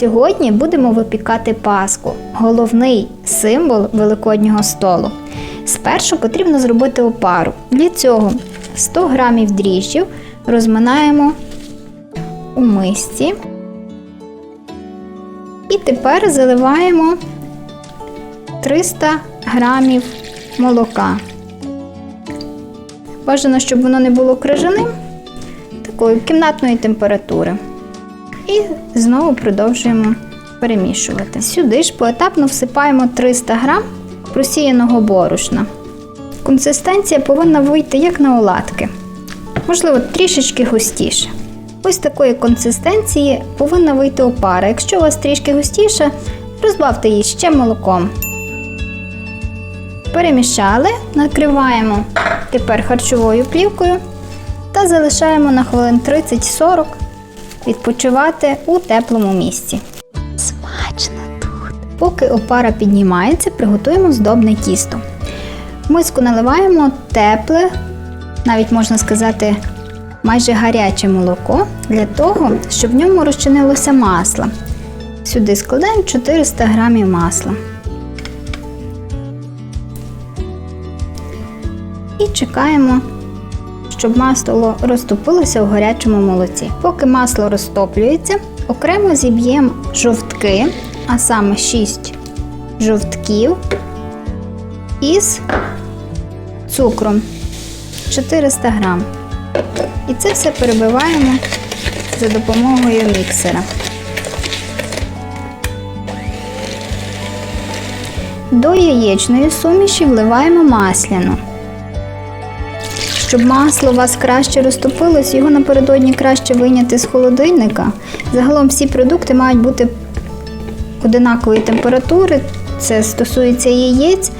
Сьогодні будемо випікати паску, головний символ великоднього столу. Спершу потрібно зробити опару. Для цього 100 г дріжджів розминаємо у мисці. І тепер заливаємо 300 грамів молока. Бажано, щоб воно не було крижаним, такої кімнатної температури. І знову продовжуємо перемішувати. Сюди ж поетапно всипаємо 300 грам просіяного борошна. Консистенція повинна вийти як на оладки, можливо, трішечки густіше. Ось такої консистенції повинна вийти опара. Якщо у вас трішки густіше, розбавте її ще молоком. Перемішали, накриваємо тепер харчовою плівкою та залишаємо на хвилин 30-40 відпочивати у теплому місці. Смачно тут. Поки опара піднімається, приготуємо здобне тісто. В миску наливаємо тепле, навіть можна сказати, майже гаряче молоко для того, щоб в ньому розчинилося масло. Сюди складаємо 400 грамів масла. І чекаємо, щоб масло розтопилося в гарячому молоці. Поки масло розтоплюється, окремо зіб'ємо жовтки, а саме 6 жовтків із цукром 400 грам. І це все перебиваємо за допомогою міксера. До яєчної суміші вливаємо масляну. Щоб масло у вас краще розтопилось, його напередодні краще вийняти з холодильника. Загалом всі продукти мають бути одинакової температури, це стосується яєць.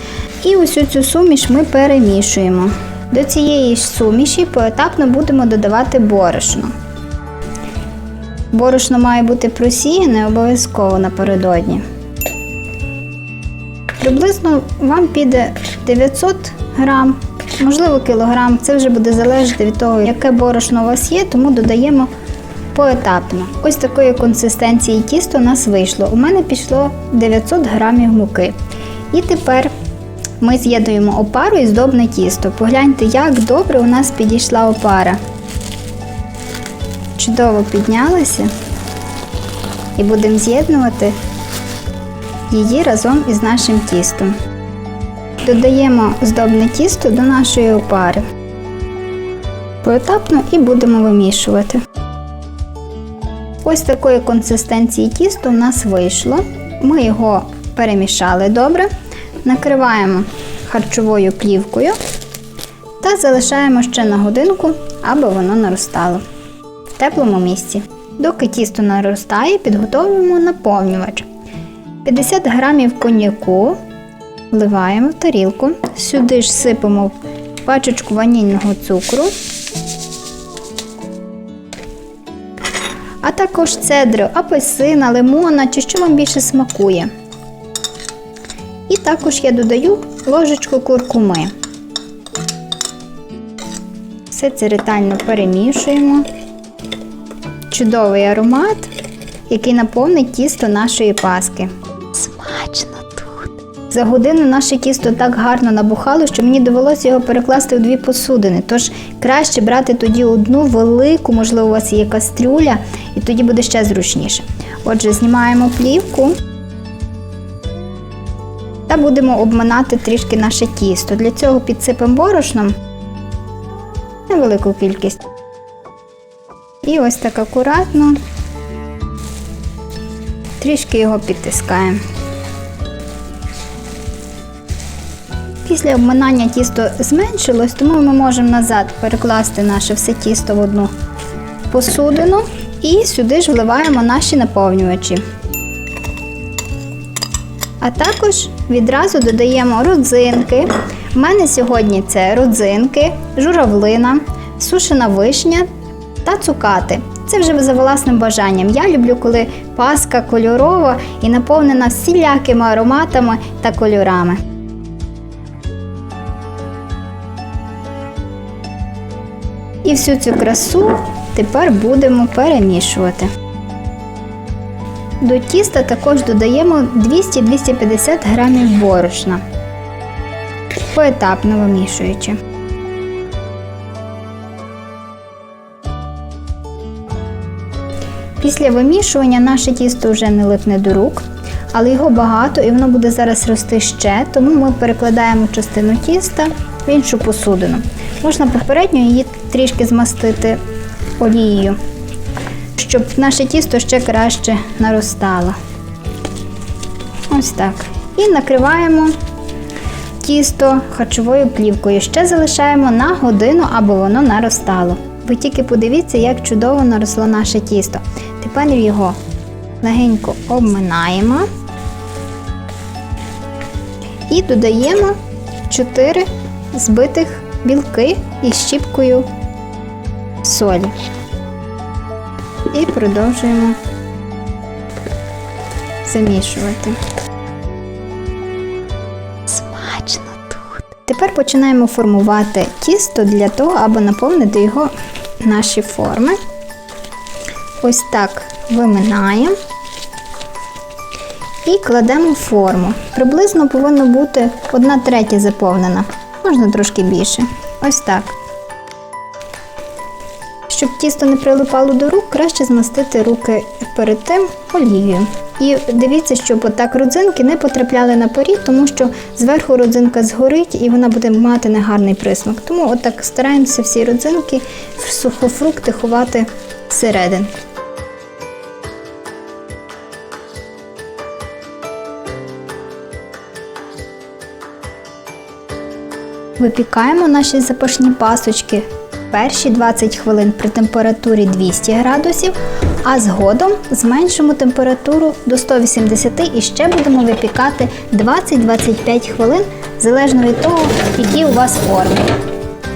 І ось цю суміш ми перемішуємо. До цієї ж суміші поетапно будемо додавати борошно. Борошно має бути просіяне обов'язково напередодні. Приблизно вам піде 900 грам, можливо, кілограм. Це вже буде залежати від того, яке борошно у вас є, тому додаємо поетапно. Ось такої консистенції тісто у нас вийшло. У мене пішло 900 грамів муки. І тепер ми з'єднуємо опару і здобне тісто. Погляньте, як добре у нас підійшла опара. Чудово піднялася. І будемо з'єднувати її разом із нашим тістом. Додаємо здобне тісто до нашої опари. Поетапно і будемо вимішувати. Ось такої консистенції тісто у нас вийшло. Ми його перемішали добре, накриваємо харчовою плівкою та залишаємо ще на годинку, аби воно наростало в теплому місці. Доки тісто наростає, підготовлюємо наповнювач. 50 грамів коньяку вливаємо в тарілку. Сюди ж сипемо пачечку ванільного цукру, а також цедру апельсина, лимона чи що вам більше смакує. І також я додаю ложечку куркуми. Все це ретельно перемішуємо. Чудовий аромат, який наповнить тісто нашої паски. За годину наше тісто так гарно набухало, що мені довелося його перекласти у дві посудини. Тож краще брати тоді одну велику, можливо, у вас є кастрюля, і тоді буде ще зручніше. Отже, знімаємо плівку та будемо обминати трішки наше тісто. Для цього підсипемо борошном невелику кількість. І ось так акуратно трішки його підтискаємо. Після обминання тісто зменшилось, тому ми можемо назад перекласти наше все тісто в одну посудину і сюди ж вливаємо наші наповнювачі. А також відразу додаємо родзинки. У мене сьогодні це родзинки, журавлина, сушена вишня та цукати. Це вже за власним бажанням. Я люблю, коли паска кольорова і наповнена всілякими ароматами та кольорами. І всю цю красу тепер будемо перемішувати. До тіста також додаємо 200-250 грамів борошна, поетапно вимішуючи. Після вимішування наше тісто вже не липне до рук, але його багато і воно буде зараз рости ще, тому ми перекладаємо частину тіста в іншу посудину. Можна попередньо її трішки змастити олією, щоб наше тісто ще краще наростало. Ось так. І накриваємо тісто харчовою плівкою. Ще залишаємо на годину, аби воно наростало. Ви тільки подивіться, як чудово наросло наше тісто. Тепер його легенько обминаємо і додаємо 4 збитих білки із щіпкою солі. І продовжуємо замішувати. Смачно тут. Тепер починаємо формувати тісто для того, аби наповнити його наші форми. Ось так виминаємо і кладемо форму. Приблизно повинно бути 1 третя заповнена, можна трошки більше. Ось так. Щоб тісто не прилипало до рук, краще змастити руки перед тим олією. І дивіться, щоб отак родзинки не потрапляли на поріг, тому що зверху родзинка згорить і вона буде мати негарний присмак. Тому отак стараємося всі родзинки в сухофрукти ховати всередину. Випікаємо наші запашні пасочки перші 20 хвилин при температурі 200 градусів, а згодом зменшимо температуру до 180 і ще будемо випікати 20-25 хвилин, залежно від того, які у вас форми.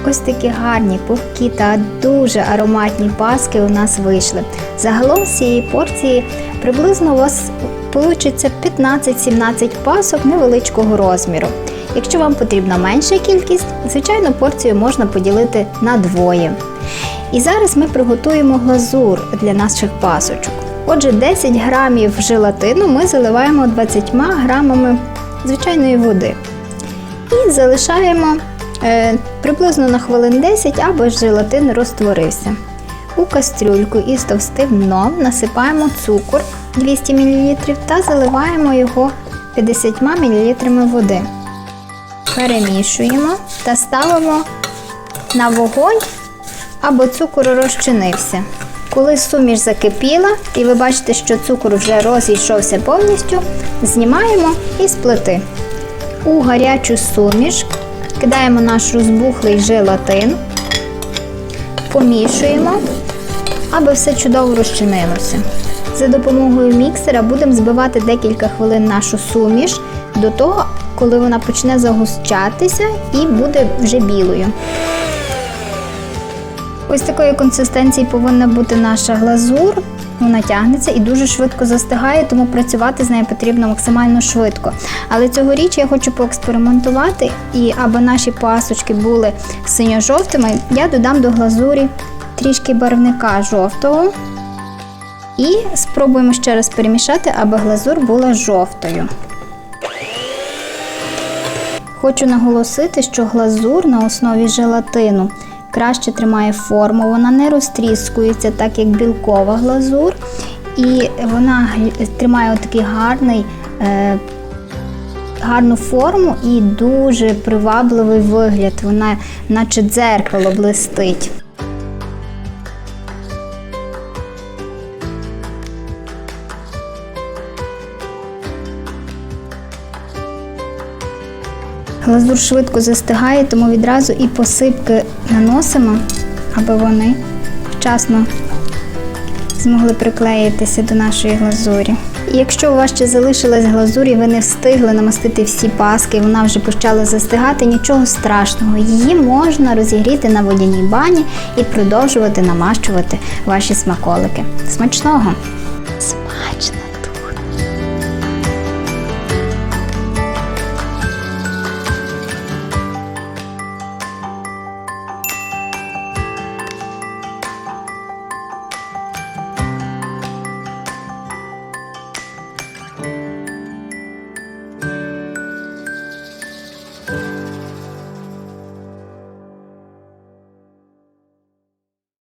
Ось такі гарні, пухкі та дуже ароматні паски у нас вийшли. Загалом з цієї порції приблизно у вас вийде 15-17 пасок невеличкого розміру. Якщо вам потрібна менша кількість, звичайно, порцію можна поділити на двоє. І зараз ми приготуємо глазур для наших пасочок. Отже, 10 грамів желатину ми заливаємо 20 грамами звичайної води. І залишаємо приблизно на хвилин 10, аби желатин розтворився. У кастрюльку із товстим дном насипаємо цукор 200 мл та заливаємо його 50 мл води. Перемішуємо та ставимо на вогонь, аби цукор розчинився. Коли суміш закипіла і ви бачите, що цукор вже розійшовся повністю, знімаємо із плити. У гарячу суміш кидаємо наш розбухлий желатин, помішуємо, аби все чудово розчинилося. За допомогою міксера будемо збивати декілька хвилин нашу суміш до того, коли вона почне загущатися і буде вже білою. Ось такої консистенції повинна бути наша глазур. Вона тягнеться і дуже швидко застигає, тому працювати з нею потрібно максимально швидко. Але цьогоріч я хочу поекспериментувати, і аби наші пасочки були синьо-жовтими, я додам до глазурі трішки барвника жовтого. І спробуємо ще раз перемішати, аби глазур була жовтою. Хочу наголосити, що глазур на основі желатину краще тримає форму, вона не розтріскується, так як білкова глазур, і вона тримає такий гарний, е, гарну форму і дуже привабливий вигляд. Вона, наче дзеркало, блистить. Глазур швидко застигає, тому відразу і посипки наносимо, аби вони вчасно змогли приклеїтися до нашої глазурі. І якщо у вас ще залишилась глазурь і ви не встигли намастити всі паски, вона вже почала застигати, нічого страшного. Її можна розігріти на водяній бані і продовжувати намащувати ваші смаколики. Смачного! Смачно.